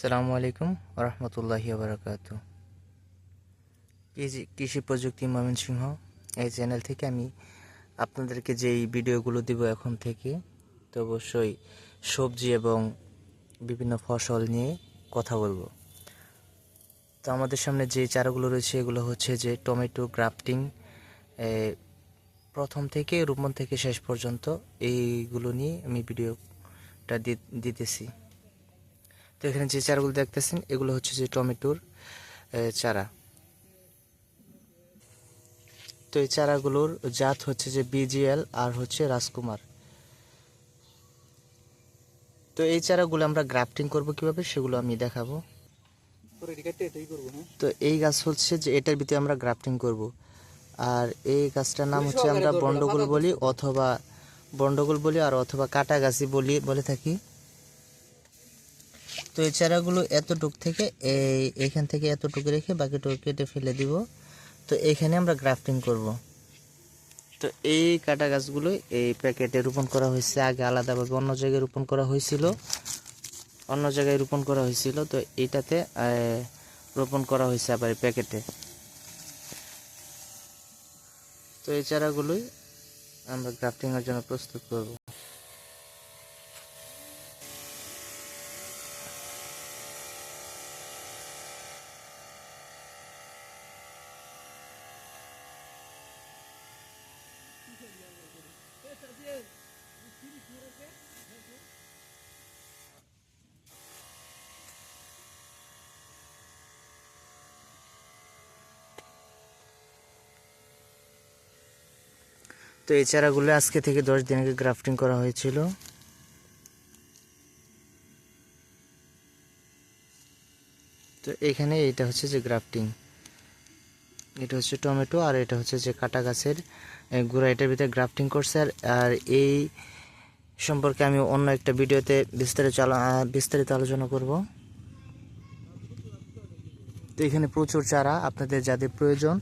সালামু আলাইকুম রহমতুল্লাহি বারাকাত কৃষি প্রযুক্তি ময়মনসিংহ এই চ্যানেল থেকে আমি আপনাদেরকে যেই ভিডিওগুলো দিব এখন থেকে, তো অবশ্যই সবজি এবং বিভিন্ন ফসল নিয়ে কথা বলব। তো আমাদের সামনে যে চারাগুলো রয়েছে, এগুলো হচ্ছে যে টমেটো গ্রাফটিং প্রথম থেকে রোপণ থেকে শেষ পর্যন্ত এইগুলো নিয়ে আমি ভিডিওটা দিতেছি। তো এখানে যে চারাগুলো দেখতেছেন, এগুলো হচ্ছে যে টমেটোর চারা। তো এই চারাগুলোর জাত হচ্ছে যে বিজিএল আর হচ্ছে রাজকুমার। তো এই চারাগুলো আমরা গ্রাফটিং করব কীভাবে, সেগুলো আমি দেখাবো। তো এই গাছ হচ্ছে যে এটার ভিতরে আমরা গ্রাফটিং করব। আর এই গাছটার নাম হচ্ছে আমরা বন্ডগোল বলি অথবা বন্ডগোল বলি আর অথবা কাটা গাছি বলি, বলে থাকি। তো এই চারাগুলো এতটুক থেকে এই এখান থেকে এতটুকু রেখে বাকিটুকু কেটে ফেলে দিব। তো এইখানে আমরা গ্রাফটিং করব। তো এই কাটা গাছগুলো এই প্যাকেটে রোপণ করা হয়েছে। আগে আলাদাভাবে অন্য জায়গায় রোপণ করা হয়েছিল। অন্য জায়গায় রোপণ করা হয়েছিল। তো এইটাতে রোপণ করা হয়েছে আবার প্যাকেটে। তো এই চারাগুলোই আমরা গ্রাফটিংয়ের জন্য প্রস্তুত করব। তো এই চারাগুলো আজকে থেকে দশ দিন আগে গ্রাফটিং করা হয়েছিল। তো এখানে এটা হচ্ছে যে গ্রাফটিং। এটা হচ্ছে টমেটো আর এটা হচ্ছে যে কাটা গাছের গুঁড়া। এটার ভিতরে গ্রাফটিং করছে আর আর এই সম্পর্কে আমি অন্য একটা ভিডিওতে বিস্তারিত বিস্তারিত আলোচনা করব। তো এখানে প্রচুর চারা আপনাদের যাদের প্রয়োজন,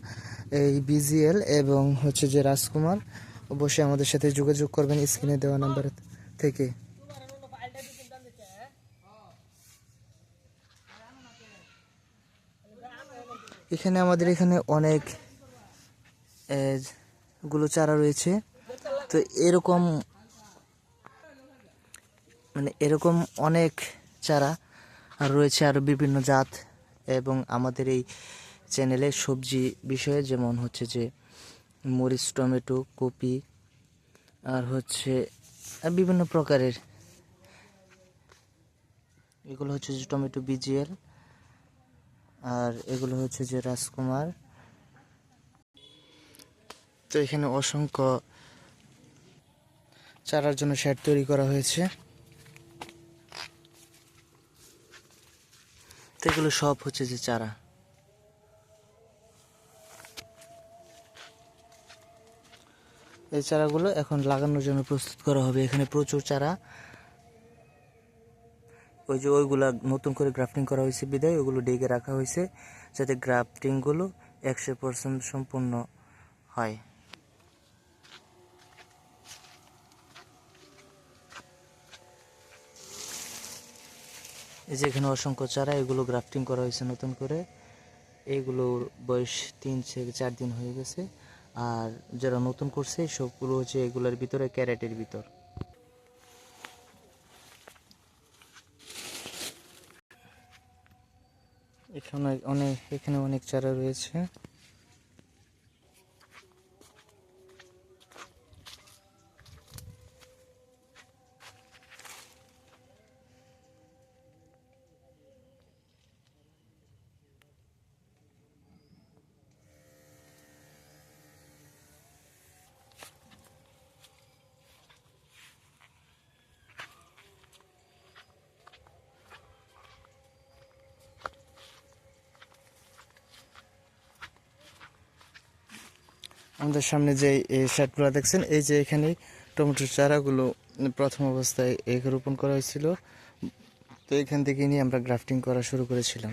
এই বিজিএল এবং হচ্ছে যে রাজকুমার, অবশ্যই আমাদের সাথে যোগাযোগ করবেন স্ক্রিনে দেওয়া নাম্বার থেকে। এখানে আমাদের এখানে অনেকগুলো চারা রয়েছে। তো এরকম মানে এরকম অনেক চারা রয়েছে আরও বিভিন্ন জাত এবং আমাদের এই চ্যানেলে সবজি বিষয়ে যেমন হচ্ছে যে মরিচ, টমেটো, কপি আর হচ্ছে বিভিন্ন প্রকারের, এগুলো হচ্ছে যে টমেটো, বিজিএল আর এগুলো হচ্ছে যে রাজকুমার। তো এখানে অসংখ্য চারার জন্য শেড তৈরি করা হয়েছে। তো এগুলো সব হচ্ছে যে চারা। এই চারাগুলো এখন লাগানোর জন্য প্রস্তুত করা হবে। এখানে প্রচুর চারা ওই যে ওইগুলা নতুন করে গ্রাফটিং করা হয়েছে বিদায়, ওগুলো ডেকে রাখা হয়েছে যাতে গ্রাফটিংগুলো একশো পার্সেন্ট সম্পূর্ণ হয়। এই যে এখানে অসংখ্য চারা, এগুলো গ্রাফটিং করা হয়েছে নতুন করে। এইগুলোর বয়স তিন থেকে চার দিন হয়ে গেছে। আর যারা নতুন করছে, সবগুলো হচ্ছে এগুলোর ভিতরে ক্যারেটের ভিতর। এখানে অনেক এখানে অনেক চারা রয়েছে। আমাদের সামনে যে এই শার্টগুলো দেখছেন, এই যে এখানে টমেটোর চারাগুলো প্রথম অবস্থায় রোপণ করা হয়েছিল। তো এখান থেকে নিয়ে আমরা গ্রাফটিং করা শুরু করেছিলাম।